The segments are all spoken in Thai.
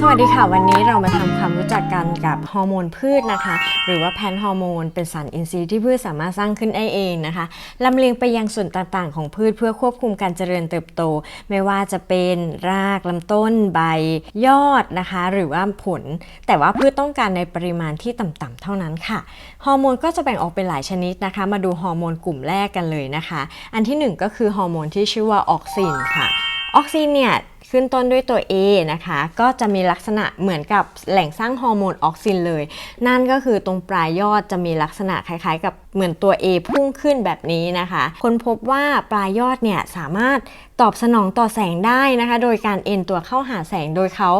สวัสดีค่ะ วันนี้เรามาทำความรู้จักกันกับฮอร์โมนพืชนะคะ หรือว่าแพนฮอร์โมนเป็นสารอินทรีย์ที่พืชสามารถสร้างขึ้นได้เองนะคะลำเลียงไปยังส่วนต่างๆ ของพืชเพื่อควบคุมการเจริญเติบโต ไม่ว่าจะเป็นรากลำต้นใบยอดนะคะ หรือว่าผล แต่ว่าพืชต้องการในปริมาณที่ต่ำๆเท่านั้นค่ะฮอร์โมนก็จะแบ่งออกเป็นหลายชนิดนะคะ มาดูฮอร์โมนกลุ่มแรกกันเลยนะคะ อันที่หนึ่งก็คือฮอร์โมนที่ชื่อว่าออกซินค่ะออกซินเนี่ยขึ้นต้นด้วยตัว A นะคะ ก็จะมีลักษณะเหมือนกับแหล่งสร้างฮอร์โมนออกซินเลย นั่นก็คือตรงปลายยอดจะมีลักษณะคล้ายๆ กับเหมือนตัว A พุ่งขึ้นแบบนี้นะคะ คนพบว่าปลายยอดเนี่ยสามารถตอบสนองต่อแสงได้นะคะ โดยการเอ็นตัวเข้าหาแสงโดยเขา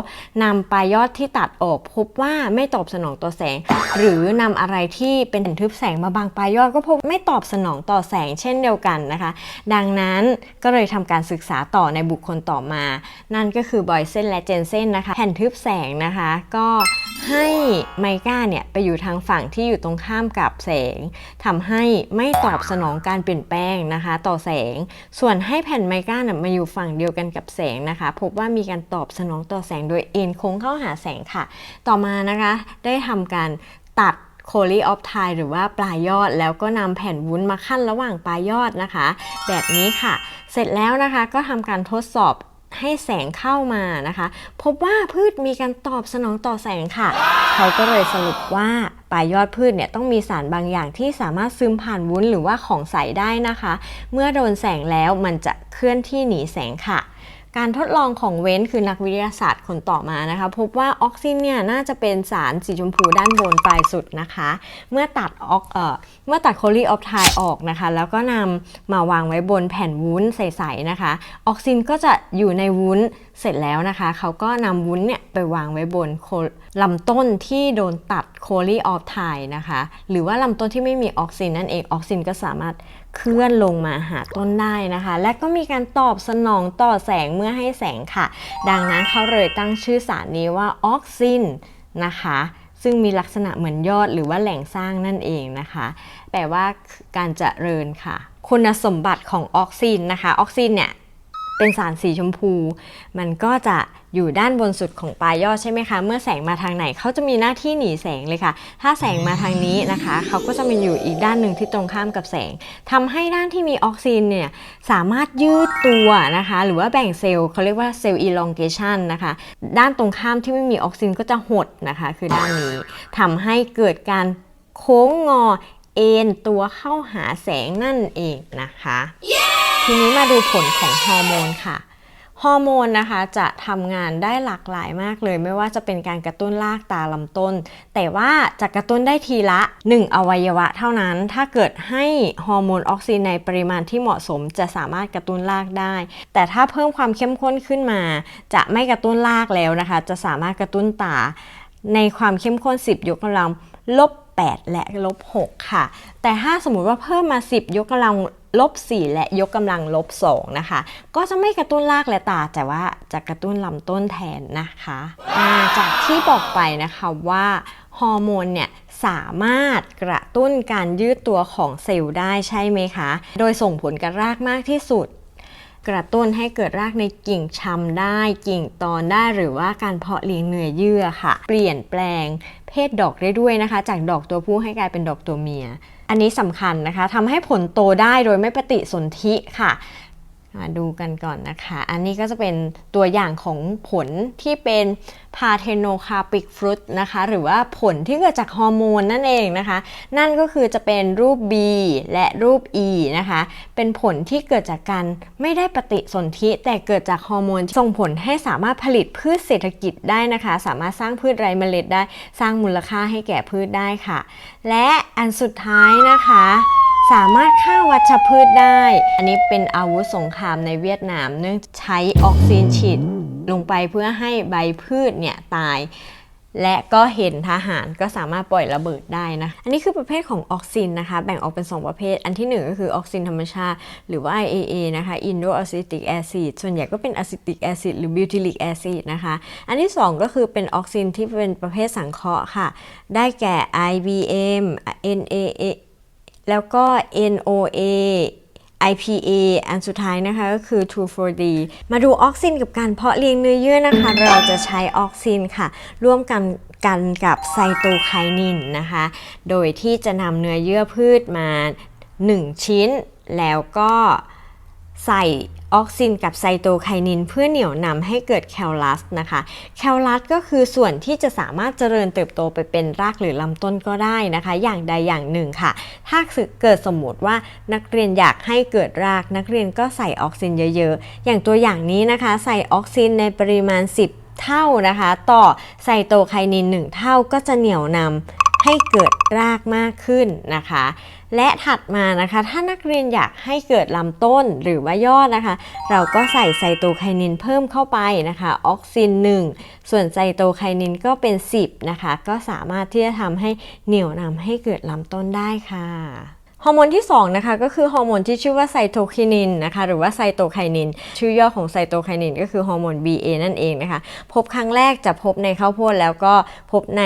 นำปลายยอดที่ตัดออกพบว่าไม่ตอบสนองต่อแสง หรือนำอะไรที่เป็นแผ่นทึบแสงมาบังปลายยอดก็พบไม่ตอบสนองต่อแสงเช่นเดียวกันนะคะ ดังนั้นก็เลยทำการศึกษาต่อในบุคคลต่อมานั่นก็คือบอยเซนและเจนเซนนะคะแผ่นทึบแสงนะคะ ก็ให้ไมก้าเนี่ยไปอยู่ทางฝั่งที่อยู่ตรงข้ามกับแสงทำให้ไม่ตอบสนองการเปลี่ยนแปลงนะคะ ต่อแสง ส่วนให้แผ่นไมก้าน่ะมาอยู่ฝั่งเดียวกันกับแสงนะคะ พบว่ามีการตอบสนองต่อแสงโดยเอ็นโค้งเข้าหาแสงค่ะ ต่อมานะคะได้ทำการตัดโคลีออฟไทหรือว่าปลายยอดแล้วก็นำแผ่นวุ้นมาขั้นระหว่างปลายยอดนะคะ แบบนี้ค่ะ เสร็จแล้วนะคะก็ทำการทดสอบ ให้แสงเข้ามานะคะ พบว่าพืชมีการตอบสนองต่อแสงค่ะ เขาก็เลยสรุปว่าปลายยอดพืชเนี่ยต้องมีสารบางอย่างที่สามารถซึมผ่านวุ้นหรือว่าของใสได้นะคะ เมื่อโดนแสงแล้วมันจะเคลื่อนที่หนีแสงค่ะ การทดลองของเว้นคือนักวิทยาศาสตร์คนต่อมานะคะ พบว่าออกซินเนี่ยน่าจะเป็นสารสีชมพูด้านบนปลายสุดนะคะ เมื่อตัดออกเอ่อเมื่อตัดโคลีออฟไทออกนะคะ แล้วก็นำมาวางไว้บนแผ่นวุ้นใสๆนะคะ ออกซินก็จะอยู่ในวุ้น เสร็จแล้วนะคะเขาก็นำวุ้นเนี่ยไปวางไว้บนลำต้นที่โดนตัดโคลีออฟไทนะคะ หรือว่าลำต้นที่ไม่มีออกซินนั่นเองออกซินก็สามารถเคลื่อนลงมาหาต้นได้นะคะ และก็มีการตอบสนองต่อแสงเมื่อให้แสงค่ะ ดังนั้นเขาเลยตั้งชื่อสารนี้ว่าออกซินนะคะซึ่งมีลักษณะเหมือนยอดหรือว่าแหล่งสร้างนั่นเองนะคะ แปลว่าการเจริญค่ะ คุณสมบัติของออกซินนะคะ ออกซินเนี่ย เป็นสารสีชมพู มันก็จะอยู่ด้านบนสุดของปลายยอดใช่ไหมคะ เมื่อแสงมาทางไหนเขาจะมีหน้าที่หนีแสงเลยค่ะ ถ้าแสงมาทางนี้นะคะเขาก็จะมาอยู่อีกด้านหนึ่งที่ตรงข้ามกับแสงทำให้ด้านที่มีออกซินเนี่ยสามารถยืดตัวนะคะ หรือว่าแบ่งเซลล์เขาเรียกว่าเซลล์ elongation นะคะ ด้านตรงข้ามที่ไม่มีออกซินก็จะหดนะคะ คือด้านนี้ทำให้เกิดการโค้งงอเอ็นตัวเข้าหาแสงนั่นเองนะคะ ทีนี้มาดูผลของฮอร์โมนค่ะฮอร์โมนนะคะจะทำงานได้หลากหลายมากเลย ไม่ว่าจะเป็นการกระตุ้นรากตาลำต้น แต่ว่าจะกระตุ้นได้ทีละ 1 อวัยวะเท่านั้น ถ้าเกิดให้ฮอร์โมนออกซินในปริมาณที่เหมาะสมจะสามารถกระตุ้นรากได้ แต่ถ้าเพิ่มความเข้มข้นขึ้นมา จะไม่กระตุ้นรากแล้วนะคะ จะสามารถกระตุ้นตา ในความเข้มข้น 10 ยกกำลังลบ8 และลบ6ค่ะ แต่ถ้าสมมุติว่าเพิ่มมา 10 ยกกำลัง ลบ 4 และยกกำลังลบ 2 นะคะ ก็จะไม่กระตุ้นรากและตา แต่ว่าจะกระตุ้นลำต้นแทนนะคะาจากที่บอกไปนะคะว่าฮอร์โมนเนี่ยสามารถกระตุ้นการยืดตัวของเซลล์ได้ใช่ไหมคะ โดยส่งผลกับรากมากที่สุด กระตุ้นให้เกิดรากในกิ่งชำได้ กิ่งตอนได้หรือว่าการเพาะเลี้ยงเนื้อเยื่อค่ะ เปลี่ยนแปลงเพศดอกได้ด้วยนะคะ จากดอกตัวผู้ให้กลายเป็นดอกตัวเมีย อันนี้สำคัญนะคะทำให้ผลโตได้โดยไม่ปฏิสนธิค่ะ มาดูกันก่อนนะคะ อันนี้ก็จะเป็นตัวอย่างของผลที่เป็นพาเทโนคาปิกฟรุตนะคะ หรือว่าผลที่เกิดจากฮอร์โมนนั่นเองนะคะ นั่นก็คือจะเป็นรูป B และรูป E นะคะ เป็นผลที่เกิดจากการไม่ได้ปฏิสนธิ แต่เกิดจากฮอร์โมนส่งผลให้สามารถผลิตพืชเศรษฐกิจได้นะคะ สามารถสร้างพืชไรเมล็ดได้ สร้างมูลค่าให้แก่พืชได้ค่ะ และอันสุดท้ายนะคะ สามารถฆ่าวัชพืชได้ อันนี้เป็นอาวุธสงครามในเวียดนาม เนื่องใช้ออกซินฉีดลงไปเพื่อให้ใบพืชเนี่ยตาย และก็เห็นทหารก็สามารถปล่อยระเบิดได้นะ อันนี้คือประเภทของออกซินนะคะ แบ่งออกเป็น 2 ประเภท อันที่ 1 ก็คือออกซินธรรมชาติ หรือว่า IAA นะคะ Indo Acetic Acid ส่วนใหญ่ก็เป็น Acetic Acid หรือ Butyric Acid นะคะ อันที่ 2 ก็คือเป็นออกซินที่เป็นประเภทสังเคราะห์ค่ะ ได้แก่ IBM NAA แล้วก็ NOA IPA อันสุดท้ายนะคะก็คือ 2,4-D มาดูออกซินกับการเพราะเลี้ยงเนื้อเยื่อนะคะ เราจะใช้ออกซินค่ะ ร่วมกันกันกับไซโตไคนินนะคะ โดยที่จะนำเนื้อเยื่อพืชมา 1 ชิ้น แล้วก็ใส่ ออกซินกับไซโตไคนินเพื่อเหนี่ยวนำให้เกิดแคลลัสนะคะ แคลลัสก็คือส่วนที่จะสามารถเจริญเติบโตไปเป็นรากหรือลำต้นก็ได้นะคะ อย่างใดอย่างหนึ่งค่ะ ถ้าเกิดสมมติว่านักเรียนอยากให้เกิดรากนักเรียนก็ใส่ออกซินเยอะๆ อย่างตัวอย่างนี้นะคะ ใส่ออกซินในปริมาณ 10 เท่านะคะ ต่อไซโตไคนิน 1 เท่าก็จะเหนี่ยวนำ ให้เกิดรากมากขึ้นนะคะ และถัดมานะคะ ถ้านักเรียนอยากให้เกิดลำต้นหรือว่ายอดนะคะ เราก็ใส่ไซโตไคนินเพิ่มเข้าไปนะคะออกซิน 1 ส่วนไซโตไคนินก็เป็น 10 นะคะ ก็สามารถที่จะทำให้เหนี่ยวนำให้เกิดลำต้นได้ค่ะ ฮอร์โมนที่2นะคะก็คือฮอร์โมนที่ชื่อว่าไซโตคินินนะคะหรือว่าไซโตไคนิน ชื่อย่อของไซโตไคนินก็คือฮอร์โมน BA นั่นเองนะคะพบครั้งแรกจะพบในข้าวโพดแล้วก็พบใน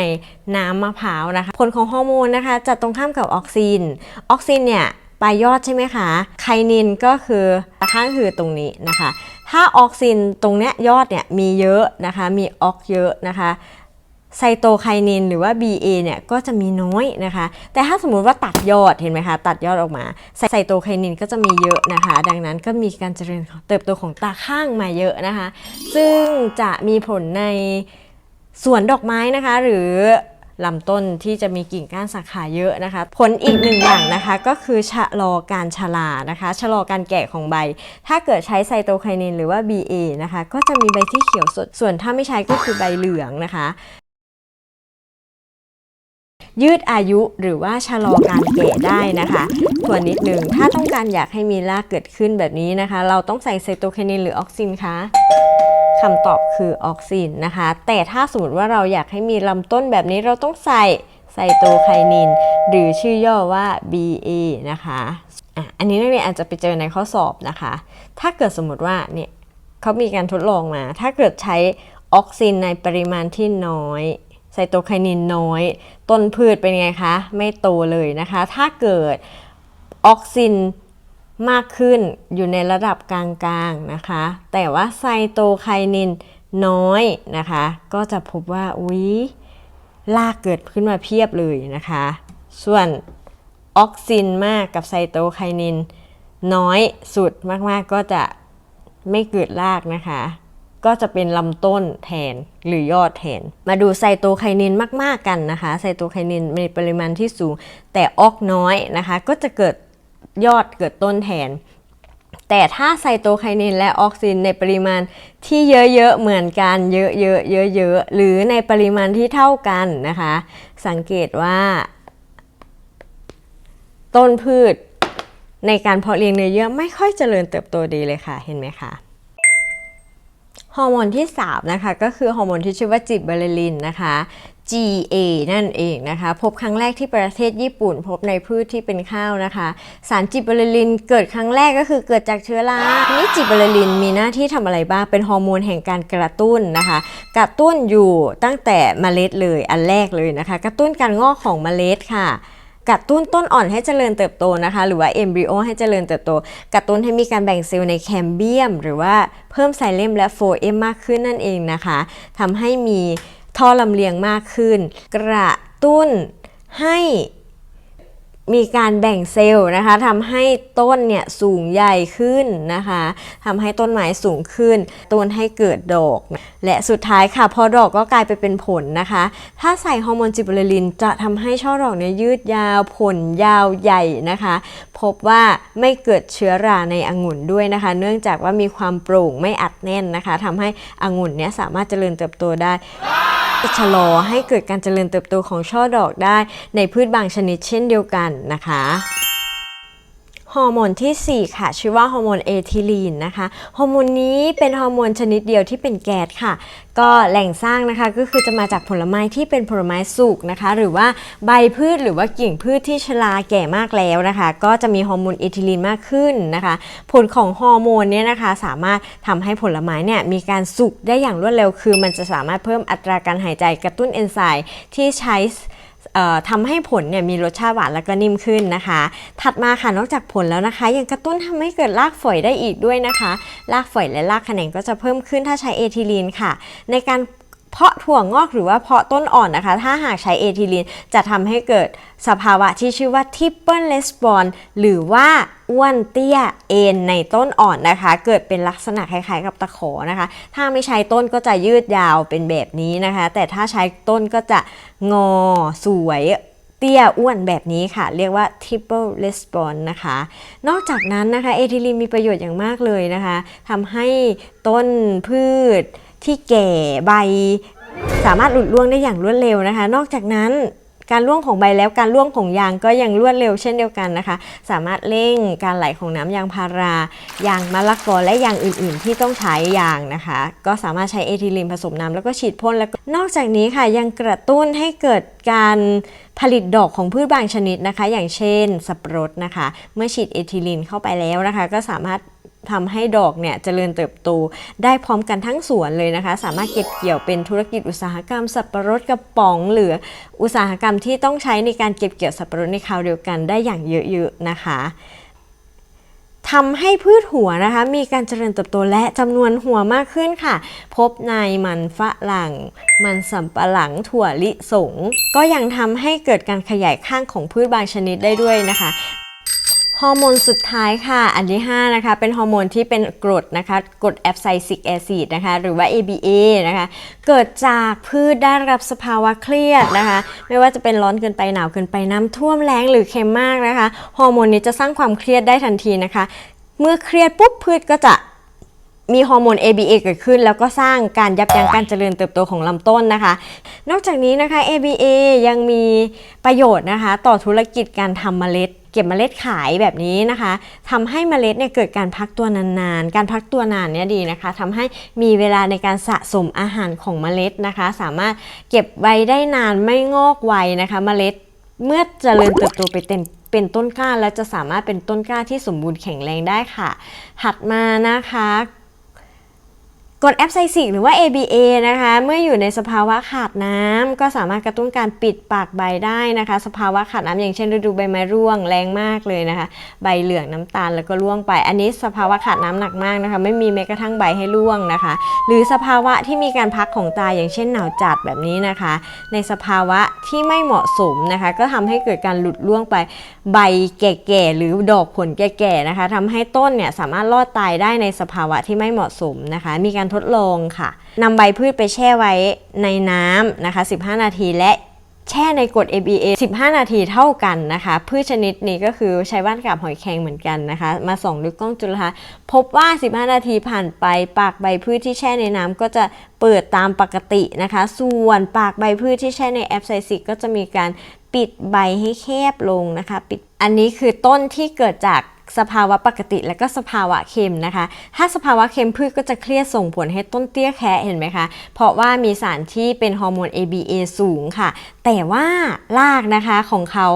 น้ำมะพร้าวนะคะผลของฮอร์โมนนะคะจะตรงข้ามกับออกซิน ออกซินเนี่ยปลายยอดใช่ไหมคะ ไคนินก็คือตะข้างคือตรงนี้นะคะ ถ้าออกซินตรงเนี้ยยอดเนี่ยมีเยอะนะคะ มีออกเยอะนะคะ ไซโตไคนินหรือว่า BA เนี่ยก็จะมีน้อยนะคะ แต่ถ้าสมมุติว่าตัดยอดเห็นไหมคะ ตัดยอดออกมา ไซโตไคนินก็จะมีเยอะนะคะ ดังนั้นก็มีการเจริญเติบโตของตาข้างมาเยอะนะคะ ซึ่งจะมีผลในสวนดอกไม้นะคะ หรือลำต้นที่จะมีกิ่งก้านสาขาเยอะนะคะ ผลอีกหนึ่งอย่างนะคะก็คือชะลอการชรานะคะ ชะลอการแก่ของใบ ถ้าเกิดใช้ไซโตไคนินหรือว่า BA นะคะ ก็จะมีใบที่เขียวสด ส่วนถ้าไม่ใช้ก็คือใบเหลืองนะคะ ยืดอายุหรือว่าชะลอการแก่ได้นะคะส่วนนิดหนึ่งถ้าต้องการอยากให้มีรากเกิดขึ้นแบบนี้นะคะ เราต้องใส่ไซโตไคนินหรือออกซินคะคำตอบคือออกซินนะคะ แต่ถ้าสมมติว่าเราอยากให้มีลำต้นแบบนี้เราต้องใส่ไซโตไคนิน หรือชื่อย่อว่า BA นะคะอะอันนี้นักเรียนอาจจะไปเจอในข้อสอบนะคะ ถ้าเกิดสมมติว่าเนี่ยเขามีการทดลองมา ถ้าเกิดใช้ออกซินในปริมาณที่น้อย ไซโตไคนินน้อย ต้นพืชเป็นไงคะ ไม่โตเลยนะคะ ถ้าเกิดออกซินมากขึ้นอยู่ในระดับกลางๆนะคะ แต่ว่าไซโตไคนินน้อยนะคะ ก็จะพบว่าอุ๊ยลากเกิดขึ้นมาเพียบเลยนะคะ ส่วนออกซินมากกับไซโตไคนินน้อยสุดมากๆก็จะไม่เกิดรากนะคะ ก็จะเป็นลำต้นแทนหรือยอดแทน มาดูไซโตไคนินมาก ๆ กันนะคะ ไซโตไคนินมีปริมาณที่สูง แต่ออกน้อยนะคะ ก็จะเกิดยอดเกิดต้นแทน แต่ถ้าไซโตไคนินและออกซินในปริมาณที่เยอะ ๆ เหมือนกัน เยอะๆเยอะๆหรือในปริมาณที่เท่ากันนะคะ สังเกตว่า ต้นพืชในการเพาะเลี้ยงเนื้อเยื่อไม่ค่อยเจริญเติบโตดีเลยค่ะ เห็นไหมคะ อร์โมนที่ 3 นะคะ ก็คือฮอร์โมนที่ชื่อว่าจิบเบอร์ลินนะคะ GA นั่นเองนะคะ พบครั้งแรกที่ประเทศญี่ปุ่น พบในพืชที่เป็นข้าวนะคะ สารจิบเบอร์ลินเกิดครั้งแรกก็คือเกิดจากเชื้อราทีนี้จิบเบอร์ลินมีหน้าที่ทำอะไรบ้าง เป็นฮอร์โมนแห่งการกระตุ้นนะคะ กระตุ้นอยู่ตั้งแต่เมล็ดเลยอันแรกเลยนะคะ กระตุ้นการงอกของเมล็ดค่ะ กระตุ้นต้นอ่อนให้เจริญเติบโตนะคะ หรือว่าเอมบริโอให้เจริญเติบโต กระตุ้นให้มีการแบ่งเซลล์ในแคมเบียม หรือว่าเพิ่มไซเลมและโฟเอมมากขึ้นนั่นเองนะคะทำให้มีท่อลำเลียงมากขึ้น กระตุ้นให้ มีการแบ่งเซลล์นะคะทำให้ต้นเนี่ยสูงใหญ่ขึ้นนะคะทำให้ต้นไม้สูงขึ้น ต้นให้เกิดดอก และสุดท้ายค่ะ พอดอกก็กลายไปเป็นผลนะคะ ถ้าใส่ฮอร์โมนจิบเบอร์ลินจะทำให้ช่อดอกเนี่ยยืดยาวผลยาวใหญ่นะคะ พบว่าไม่เกิดเชื้อราในองุ่นด้วยนะคะ เนื่องจากว่ามีความโปร่งไม่อัดแน่นนะคะทำให้องุ่นเนี่ยสามารถเจริญเติบโตได้ ชะลอให้เกิดการเจริญเติบโตของช่อดอกได้ในพืชบางชนิดเช่นเดียวกันนะคะ ฮอร์โมนทีสี่ 4 ค่ะ ชื่อว่าฮอร์โมนเอทิลีนนะคะฮอร์โมนนี้เป็นฮอร์โมนชนิดเดียวที่เป็นแก๊สค่ะ ก็แหล่งสร้างนะคะก็คือจะมาจากผลไม้ที่เป็นผลไม้สุกนะคะ หรือว่าใบพืชหรือว่ากิ่งพืชที่ชราแก่มากแล้วนะคะ ก็จะมีฮอร์โมนเอทิลีนมากขึ้นนะคะ ผลของฮอร์โมนเนี่ยนะคะสามารถทำให้ผลไม้เนี่ยมีการสุกได้อย่างรวดเร็วคือ มันจะสามารถเพิ่มอัตราการหายใจกระตุ้นเอนไซม์ที่ใช้ ทำให้ผลเนี่ยมีรสชาติหวานแล้วก็นิ่มขึ้นนะคะ ถัดมาค่ะนอกจากผลแล้วนะคะ ยังกระตุ้นทำให้เกิดรากฝอยได้อีกด้วยนะคะ รากฝอยและรากแขนงก็จะเพิ่มขึ้นถ้าใช้เอทิลีนค่ะ ในการ เพาะถั่วงอกหรือว่าเพาะต้นอ่อนนะคะ ถ้าหากใช้เอทิลีนจะทำให้เกิดสภาวะที่ชื่อว่าทิปเปิลเลสปอนหรือว่าอ้วนเตี้ยเอ็นในต้นอ่อนนะคะ เกิดเป็นลักษณะคล้ายๆกับตะขอนะคะ ถ้าไม่ใช้ต้นก็จะยืดยาวเป็นแบบนี้นะคะ แต่ถ้าใช้ต้นก็จะงอสวยเตี้ยอ้วนแบบนี้ค่ะ เรียกว่า triple response นะคะ นอกจากนั้นนะคะเอทิลีนมีประโยชน์อย่างมากเลยนะคะทำให้ต้นพืช ที่แก่ใบ สามารถหลุดร่วงได้อย่างรวดเร็วนะคะ นอกจากนั้นการร่วงของใบแล้วการร่วงของยางก็ยังรวดเร็วเช่นเดียวกันนะคะ สามารถเร่งการไหลของน้ำยางพารายางมะละกอและยางอื่น ๆ ที่ต้องใช้ยางนะคะ ก็สามารถใช้เอทิลีนผสมน้ำแล้วก็ฉีดพ่นแล้วนอกจากนี้ค่ะยังกระตุ้นให้เกิดการผลิตดอกของพืชบางชนิดนะคะ อย่างเช่นสับปะรดนะคะ เมื่อฉีดเอทิลีนเข้าไปแล้วนะคะ ก็สามารถ ทำให้ดอกเนี่ยเจริญเติบโตได้พร้อมกันทั้งสวนเลยนะคะ สามารถเก็บเกี่ยวเป็นธุรกิจอุตสาหกรรมสับปะรดกระป๋อง หรืออุตสาหกรรมที่ต้องใช้ในการเก็บเกี่ยวสับปะรดในคราวเดียวกันได้อย่างเยอะๆนะคะทำให้พืชหัวนะคะมีการเจริญเติบโตและจำนวนหัวมากขึ้นค่ะ พบในมันฝรั่ง มันสำปะหลังถั่วลิสง ก็ยังทำให้เกิดการขยายข้างของพืชบางชนิดได้ด้วยนะคะ ฮอร์โมนสุดท้ายค่ะ อันที่ 5 นะคะ เป็นฮอร์โมนที่เป็นกรดนะคะ กรดแอปไซซิกแอซิดนะคะ หรือว่า ABA นะคะ เกิดจากพืชได้รับสภาวะเครียดนะคะ ไม่ว่าจะเป็นร้อนเกินไปหนาวเกินไปน้ำท่วมแล้งหรือเค็มมากนะคะ ฮอร์โมนนี้จะสร้างความเครียดได้ทันทีนะคะ เมื่อเครียดปุ๊บพืชก็จะมีฮอร์โมน ABA เกิดขึ้น แล้วก็สร้างการยับยั้งการเจริญเติบโตของลำต้นนะคะ นอกจากนี้นะคะ ABA ยังมีประโยชน์นะคะ ต่อธุรกิจการทำเมล็ด เก็บเมล็ดขายแบบนี้นะคะทำให้เมล็ดเนี่ยเกิดการพักตัวนานๆ การพักตัวนานเนี่ยดีนะคะทำให้มีเวลาในการสะสมอาหารของเมล็ดนะคะ สามารถเก็บไว้ได้นานไม่งอกไวนะคะ เมล็ดเมื่อจเจริญเติบโตไปเต็มเป็นต้นกล้าแล้วจะสามารถเป็นต้นกล้าที่สมบูรณ์แข็งแรงได้ค่ะ ถัดมานะคะ กรดแอปไซซิกหรือว่า ABA นะคะ เมื่ออยู่ในสภาวะขาดน้ำก็สามารถกระตุ้นการปิดปากใบได้นะคะ สภาวะขาดน้ำอย่างเช่นฤดูใบไม้ร่วงแรงมากเลยนะคะ ใบเหลืองน้ำตาลแล้วก็ร่วงไป อันนี้สภาวะขาดน้ำหนักมากนะคะ ไม่มีแม้กระทั่งใบให้ร่วงนะคะ หรือสภาวะที่มีการพักของตาอย่างเช่นหนาวจัดแบบนี้นะคะ ในสภาวะที่ไม่เหมาะสมนะคะ ก็ทำให้เกิดการหลุดร่วงไปใบแก่ๆหรือดอกผลแก่ๆนะคะทำให้ต้นเนี่ยสามารถรอดตายได้ในสภาวะที่ไม่เหมาะสมนะคะ มีการทดลองค่ะนำใบพืชไปแช่ไว้ในน้ำนะคะ 15 นาทีและแช่ในกรด ABA 15 นาทีเท่ากันนะคะ พืชชนิดนี้ก็คือใช้ว่านกับหอยแครงเหมือนกันนะคะ มาส่องด้วยกล้องจุลทรรศน์พบว่า 15 นาทีผ่านไป ปากใบพืชที่แช่ในน้ำก็จะเปิดตามปกตินะคะ ส่วนปากใบพืชที่แช่ในแอปไซซิกก็จะมีการปิดใบให้แคบลงนะคะ ปิดอันนี้คือต้นที่เกิดจาก สภาวะปกติและก็สภาวะเค็มนะคะ ถ้าสภาวะเค็มพืชก็จะเครียดส่งผลให้ต้นเตี้ยแคะเห็นไหมคะ เพราะว่ามีสารที่เป็นฮอร์โมน ABA สูงค่ะ แต่ว่ารากนะคะของเขา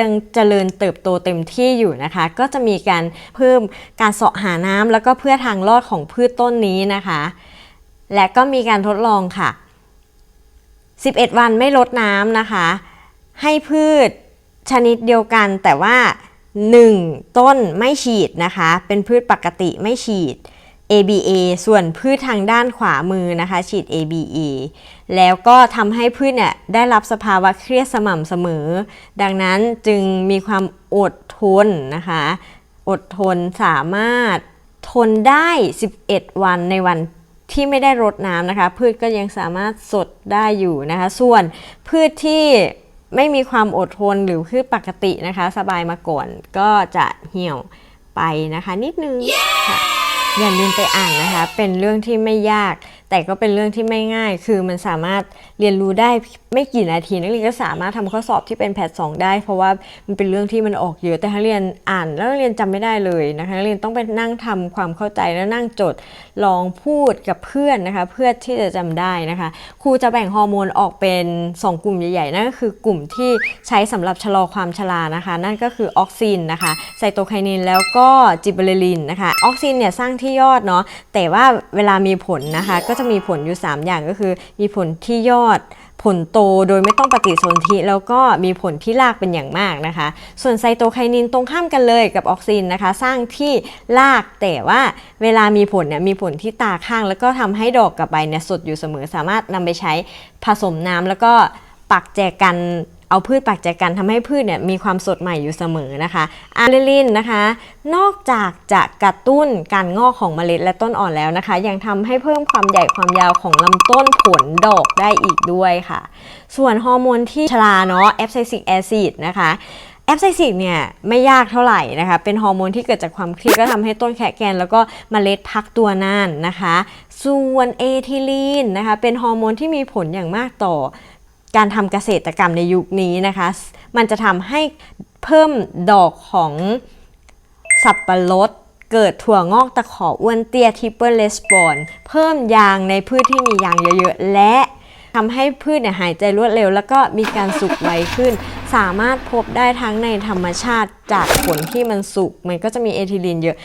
ยังเจริญเติบโตเต็มที่อยู่นะคะ ก็จะมีการเพิ่มการเสาะหาน้ำแล้วก็เพื่อทางรอดของพืชต้นนี้นะคะ และก็มีการทดลองค่ะ 11 วันไม่ลดน้ำนะคะ ให้พืชชนิดเดียวกันแต่ว่า 1 ต้นไม่ฉีดนะคะ เป็นพืชปกติไม่ฉีด ABA ส่วนพืชทางด้านขวามือนะคะ ฉีด ABA แล้วก็ทำให้พืชเนี่ยได้รับสภาวะเครียดสม่ำเสมอ ดังนั้นจึงมีความอดทนนะคะ อดทนสามารถทนได้ 11 วันในวันที่ไม่ได้รดน้ำนะคะ พืชก็ยังสามารถสดได้อยู่นะคะ ส่วนพืชที่ ไม่มีความอดทนหรือพืชปกตินะคะ สบายมาก่อนก็จะเหี่ยวไปนะคะนิดนึง yeah! อย่าลืมไปอ่านนะคะ เป็นเรื่องที่ไม่ยาก แต่ก็เป็นเรื่องที่ไม่ง่าย คือมันสามารถเรียนรู้ได้ไม่กี่นาทีนักเรียนก็สามารถทำข้อสอบที่เป็นแพทสองได้ เพราะว่ามันเป็นเรื่องที่มันออกเยอะแต่ถ้าเรียนอ่านแล้วนักเรียนจำไม่ได้เลยนะคะนักเรียนต้องไปนั่งทำความเข้าใจแล้วนั่งจดลองพูดกับเพื่อนนะคะเพื่อที่จะจำได้นะคะครูจะแบ่งฮอร์โมนออกเป็น 2 กลุ่มใหญ่ๆนั่นก็คือกลุ่มที่ใช้สำหรับชะลอความชรานะคะ นั่นก็คือออกซินนะคะไซโตไคนินแล้วก็จิบเบอเรลินนะคะออกซินเนี่ยสร้างที่ยอดเนาะแต่ว่าเวลามีผลนะคะก็จะมีผลอยู่ 3 อย่างก็คือ มีผลที่ยอดผลโตโดยไม่ต้องปฏิสนธิแล้วก็มีผลที่รากเป็นอย่างมากนะคะ ส่วนไซโตไคนินตรงข้ามกันเลยกับออกซินนะคะ สร้างที่รากแต่ว่าเวลามีผลเนี่ยมีผลที่ตาข้าง แล้วก็ทำให้ดอกกับใบเนี่ยสดอยู่เสมอสามารถนำไปใช้ผสมน้ำแล้วก็ปักแจกัน เอาพืชปักแจกันทำให้พืชเนี่ยมีความสดใหม่อยู่เสมอนะคะอะเลลินนะคะ นอกจากจะกระตุ้นการงอกของเมล็ดและต้นอ่อนแล้วนะคะ ยังทำให้เพิ่มความใหญ่ความยาวของลำต้นผลดอกได้อีกด้วยค่ะ ส่วนฮอร์โมนที่ชราเนาะแอปไซซิกแอซิดนะคะแอปไซซิกเนี่ยไม่ยากเท่าไหร่นะคะ เป็นฮอร์โมนที่เกิดจากความเครียดก็ทำให้ต้นแขแกน แล้วก็เมล็ดพักตัวนานนะคะ ส่วนเอทิลีนนะคะ เป็นฮอร์โมนที่มีผลอย่างมากต่อ การทำเกษตรกรรมในยุคนี้นะคะ มันจะทำให้เพิ่มดอกของสับปะรดเกิดถั่วงอกตะขออ้วนเตี้ยทิปเปิลเลสปอนเพิ่มยางในพืชที่มียางเยอะๆ และทำให้พืชเนี่ยหายใจรวดเร็ว แล้วก็มีการสุกไวขึ้น สามารถพบได้ทั้งในธรรมชาติจากผลที่มันสุก มันก็จะมีเอทิลีนเยอะ